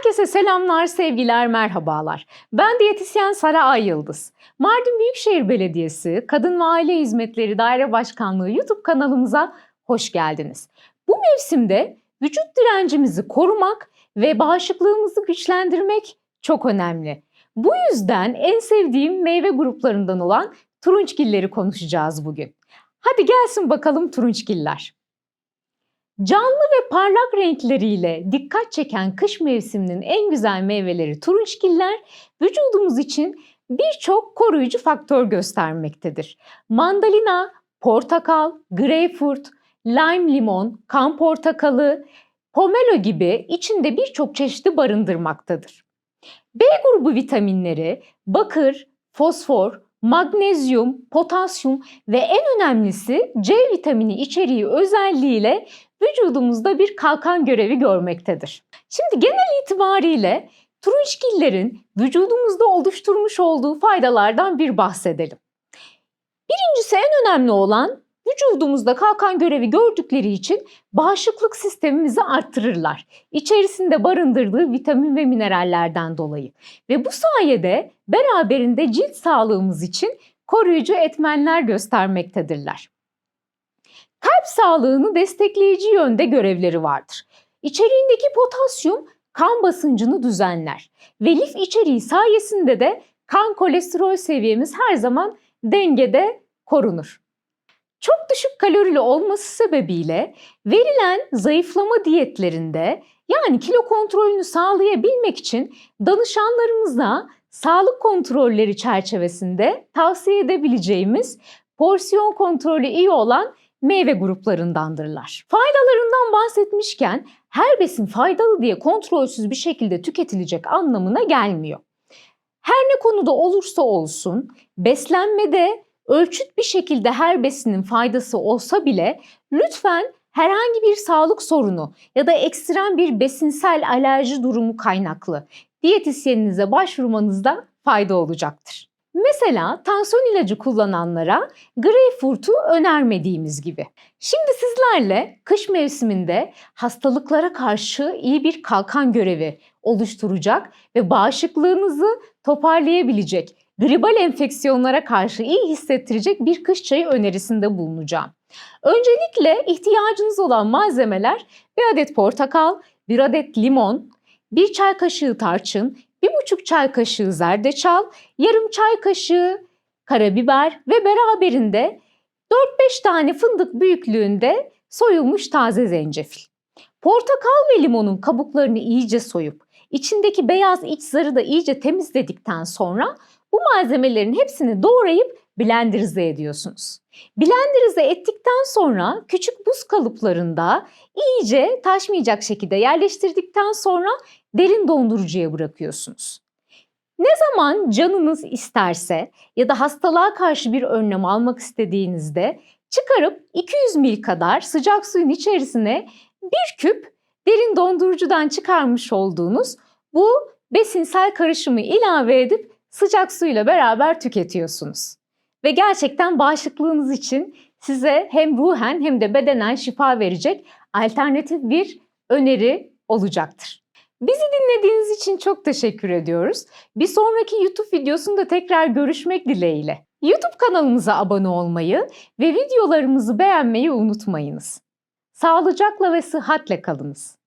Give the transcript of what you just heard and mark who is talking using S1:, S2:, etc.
S1: Herkese selamlar, sevgiler, merhabalar. Ben diyetisyen Sara Ay Yıldız. Mardin Büyükşehir Belediyesi Kadın ve Aile Hizmetleri Daire Başkanlığı YouTube kanalımıza hoş geldiniz. Bu mevsimde vücut direncimizi korumak ve bağışıklığımızı güçlendirmek çok önemli. Bu yüzden en sevdiğim meyve gruplarından olan turunçgilleri konuşacağız bugün. Hadi gelsin bakalım turunçgiller. Canlı ve parlak renkleriyle dikkat çeken kış mevsiminin en güzel meyveleri turunçgiller vücudumuz için birçok koruyucu faktör göstermektedir. Mandalina, portakal, greyfurt, lime limon, kan portakalı, pomelo gibi içinde birçok çeşidi barındırmaktadır. B grubu vitaminleri bakır, fosfor, magnezyum, potasyum ve en önemlisi C vitamini içeriği özelliğiyle vücudumuzda bir kalkan görevi görmektedir. Şimdi genel itibariyle turunçgillerin vücudumuzda oluşturmuş olduğu faydalardan bir bahsedelim. Birincisi en önemli olan vücudumuzda kalkan görevi gördükleri için bağışıklık sistemimizi arttırırlar. İçerisinde barındırdığı vitamin ve minerallerden dolayı. Ve bu sayede beraberinde cilt sağlığımız için koruyucu etmenler göstermektedirler. Kalp sağlığını destekleyici yönde görevleri vardır. İçeriğindeki potasyum kan basıncını düzenler ve lif içeriği sayesinde de kan kolesterol seviyemiz her zaman dengede korunur. Çok düşük kalorili olması sebebiyle verilen zayıflama diyetlerinde yani kilo kontrolünü sağlayabilmek için danışanlarımıza sağlık kontrolleri çerçevesinde tavsiye edebileceğimiz porsiyon kontrolü iyi olan meyve gruplarındandırlar. Faydalarından bahsetmişken her besin faydalı diye kontrolsüz bir şekilde tüketilecek anlamına gelmiyor. Her ne konuda olursa olsun beslenmede ölçüt bir şekilde her besinin faydası olsa bile lütfen herhangi bir sağlık sorunu ya da ekstrem bir besinsel alerji durumu kaynaklı diyetisyeninize başvurmanızda fayda olacaktır. Mesela tansiyon ilacı kullananlara greyfurtu önermediğimiz gibi. Şimdi sizlerle kış mevsiminde hastalıklara karşı iyi bir kalkan görevi oluşturacak ve bağışıklığınızı toparlayabilecek, gribal enfeksiyonlara karşı iyi hissettirecek bir kış çayı önerisinde bulunacağım. Öncelikle ihtiyacınız olan malzemeler bir adet portakal, bir adet limon, bir çay kaşığı tarçın, bir buçuk çay kaşığı zerdeçal, yarım çay kaşığı karabiber ve beraberinde 4-5 tane fındık büyüklüğünde soyulmuş taze zencefil. Portakal ve limonun kabuklarını iyice soyup içindeki beyaz iç zarı da iyice temizledikten sonra bu malzemelerin hepsini doğrayıp blenderize ediyorsunuz. Blenderize ettikten sonra küçük buz kalıplarında iyice taşmayacak şekilde yerleştirdikten sonra derin dondurucuya bırakıyorsunuz. Ne zaman canınız isterse ya da hastalığa karşı bir önlem almak istediğinizde çıkarıp 200 ml kadar sıcak suyun içerisine bir küp derin dondurucudan çıkarmış olduğunuz bu besinsel karışımı ilave edip sıcak suyla beraber tüketiyorsunuz. Ve gerçekten bağışıklığınız için size hem ruhen hem de bedenen şifa verecek alternatif bir öneri olacaktır. Bizi dinlediğiniz için çok teşekkür ediyoruz. Bir sonraki YouTube videosunda tekrar görüşmek dileğiyle. YouTube kanalımıza abone olmayı ve videolarımızı beğenmeyi unutmayınız. Sağlıcakla ve sıhhatle kalınız.